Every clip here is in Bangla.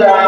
লা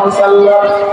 وسلم